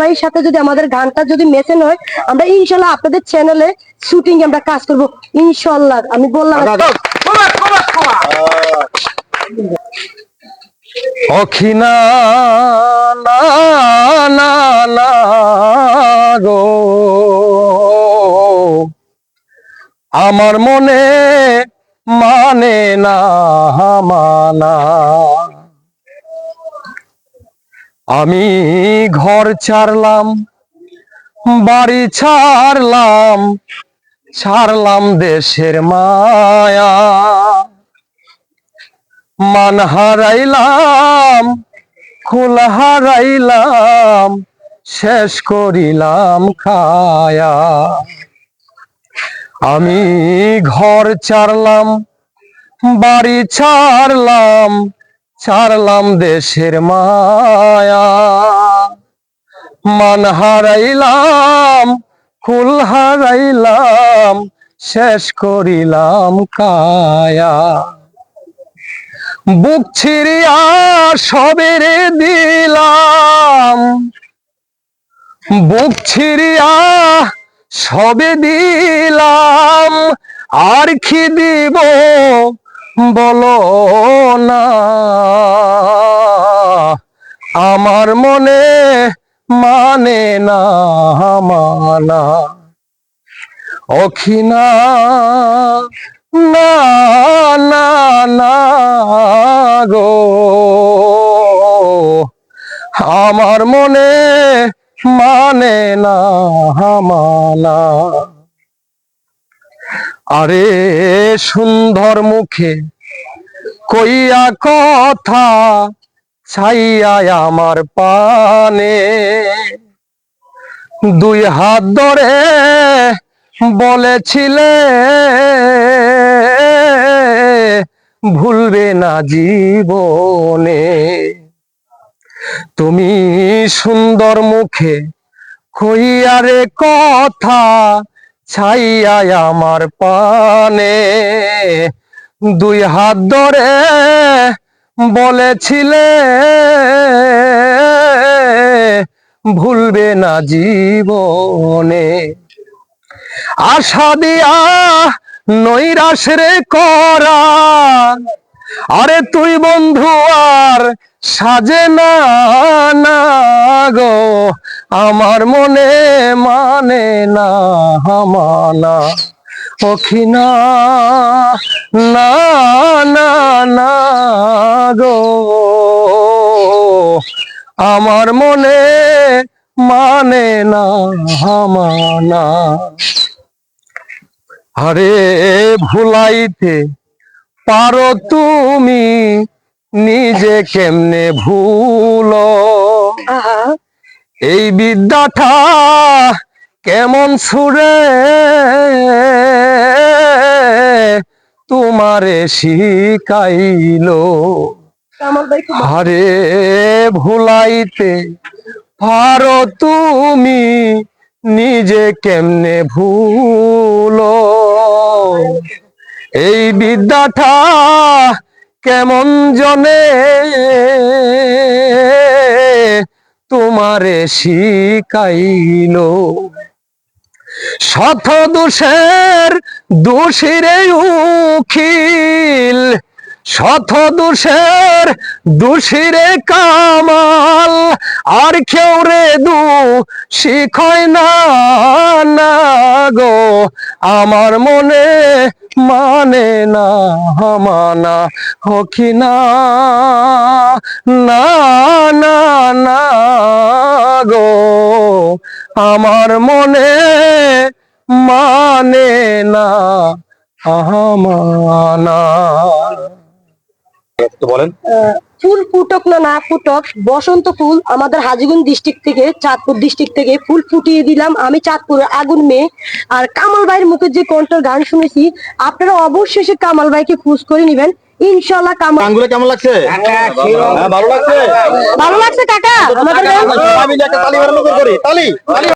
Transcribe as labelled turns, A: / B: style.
A: ভাইয়ের সাথে যদি আমাদের গানটা যদি মেসেন হয় আমরা ইনশাল্লাহ আপনাদের চ্যানেলে শুটিং আমরা কাজ করব। ইনশাল্লাহ আমি বললাম
B: অখিনা না না না গো। আমার মনে মানে না মানা। আমি ঘর ছাড়লাম, বাড়ি ছাড়লাম ছাড়লাম দেশের মায়া। মান হারাইলাম ফুল হারাইলাম, শেষ করিলাম খায়া। আমি ঘর ছাড়লাম, বাড়ি ছাড়লাম ছাড়লাম দেশের মায়া। মান হারাইলাম কুল হারাইলাম, শেষ করিলাম কায়া। বুক ছিড়িয়া সবেরে দিলাম। বুক ছিড়িয়া সবে দিলাম। আর কি দিব বলো না, আমার মনে মানে না, মানা। অখিনা না না না গো। আমার মনে মানে না, মানা। আরে সুন্দর মুখে কইয়া কথা ছাইয়া আমার পানে। দুই হাত ধরে বলেছিলে, ভুলবে না জীবনে। তুমি সুন্দর মুখে কইয়ারে কথা ছাইয়া আমার পানে। দুই হাত ধরে বলেছিলে, ভুলবে না জীবনে। আশা দিয়া নৈরাশ রে করা, আরে তুই বন্ধু আর সাজে না গো। আমার মনে মানে না, মানা। অখিনা না না না গো। আমার মনে মানে না, মানা। আরে ভুলাইতে পারো তুমি নিজে কেমনে ভুলো? এই বিদ্যাটা কেমন সুরে? তোমারে শিখাইলো। আরে ভুলাইতে পারো তুমি নিজে কেমনে ভুলো? এই বিদ্যাটা কেমন জনে? তোমারে শিখাইলো। শত দোষের দোষীরে উখিল শত দোষের দোষীরে কামাল। আর কেউ রে দু শিখয় না না গো, আমার মনে মানে না হমানা হকি না? না না গো আমার মনে মানে না আহমানা
C: তো বলেন।
A: ফুল ফুটক না না ফুটক বসন্ত ফুল আমাদের হাজিগঞ্জ ডিস্ট্রিক্ট থেকে চাঁদপুর ডিস্ট্রিক্ট থেকে ফুল ফুটিয়ে দিলাম। আমি চাঁদপুরের আগুন মেয়ে। আর কামাল ভাইয়ের মুখে যে কণ্ঠের গান শুনেছি আপনারা অবশ্যই সে কামাল ভাইকে খুঁজ করে নেবেন। ইনশাল্লাহ কামাল
C: গানগুলো কেমন লাগছে? হ্যাঁ, ভালো লাগছে।
A: ভালো লাগছে কাকা আমাদের
C: তালি।